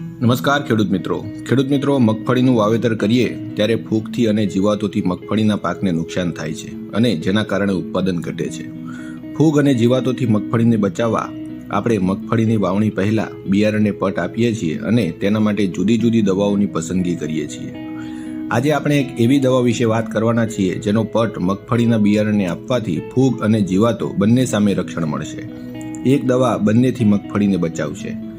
નમસ્કાર ખેડૂત મિત્રો. ખેડૂત મિત્રો, મગફળીનું વાવેતર કરીએ ત્યારે ફૂગથી અને જીવાતોથી મગફળીના પાકને નુકસાન થાય છે અને જેના કારણે ઉત્પાદન ઘટે છે. ફૂગ અને જીવાતોથી મગફળીને બચાવવા આપણે મગફળીની વાવણી પહેલાં બિયારણને પટ આપીએ છીએ અને તેના માટે જુદી જુદી દવાઓની પસંદગી કરીએ છીએ. આજે આપણે એક એવી દવા વિશે વાત કરવાના છીએ જેનો પટ મગફળીના બિયારણને આપવાથી ફૂગ અને જીવાતો બંને સામે રક્ષણ મળશે. એક દવા બંનેથી મગફળીને બચાવશે.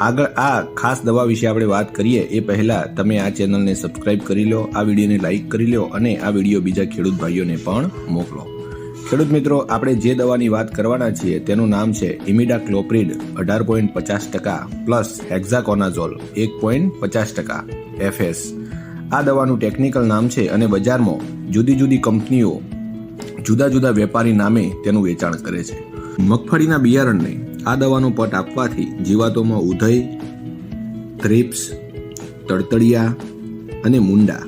આગળ આ ખાસ દવા વિશે આપણે વાત કરીએ, એ પહેલા તમે આ ચેનલને સબસ્ક્રાઇબ કરી લો, આ વિડીયોને લાઇક કરી લો અને આ વીડિયો બીજા ખેડૂત ભાઈઓને પણ મોકલો. ખેડૂત મિત્રો, આપણે જે દવાની વાત કરવાના છીએ, તેનું નામ છે ઇમિડા ક્લોપ્રિડ અઢાર પોઈન્ટ પચાસ ટકા પ્લસ હેક્ઝાકોનાઝોલ એક પોઈન્ટ પચાસ ટકા એફએસ. આ દવાનું ટેકનિકલ નામ છે અને બજારમાં જુદી જુદી કંપનીઓ જુદા જુદા વેપારી નામે તેનું વેચાણ કરે છે. મગફળીના બિયારણને આ દવાનો પટ આપવાથી જીવાતોમાં ઉધઈ થ્રિપ્સ તડતડિયા અને મુંડા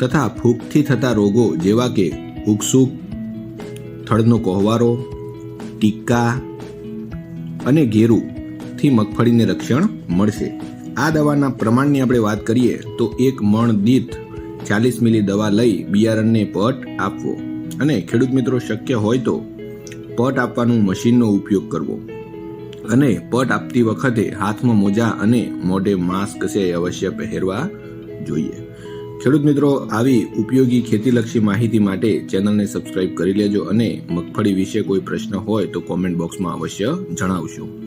તથા ફૂગથી થતા રોગો જેવા કે ઉકસુક થડનો કોહવારો, ટીક્કા અને ઘેરુંથી મગફળીને રક્ષણ મળશે. આ દવાના પ્રમાણની આપણે વાત કરીએ તો એક મણ દીઠ ચાલીસ મિલી દવા લઈ બિયારણને પટ આપવો. અને ખેડૂત મિત્રો શક્ય હોય તો પટ આપવાનું મશીનનો ઉપયોગ કરવો. અને પટ આપતી વખતે હાથમાં મોજા અને મોઢે માસ્ક છે અવશ્ય પહેરવા જોઈએ. ખેડૂત મિત્રો, આવી ઉપયોગી ખેતીલક્ષી માહિતી માટે ચેનલને સબસ્ક્રાઇબ કરી લેજો અને મગફળી વિશે કોઈ પ્રશ્ન હોય તો કોમેન્ટ બોક્સમાં અવશ્ય જણાવશો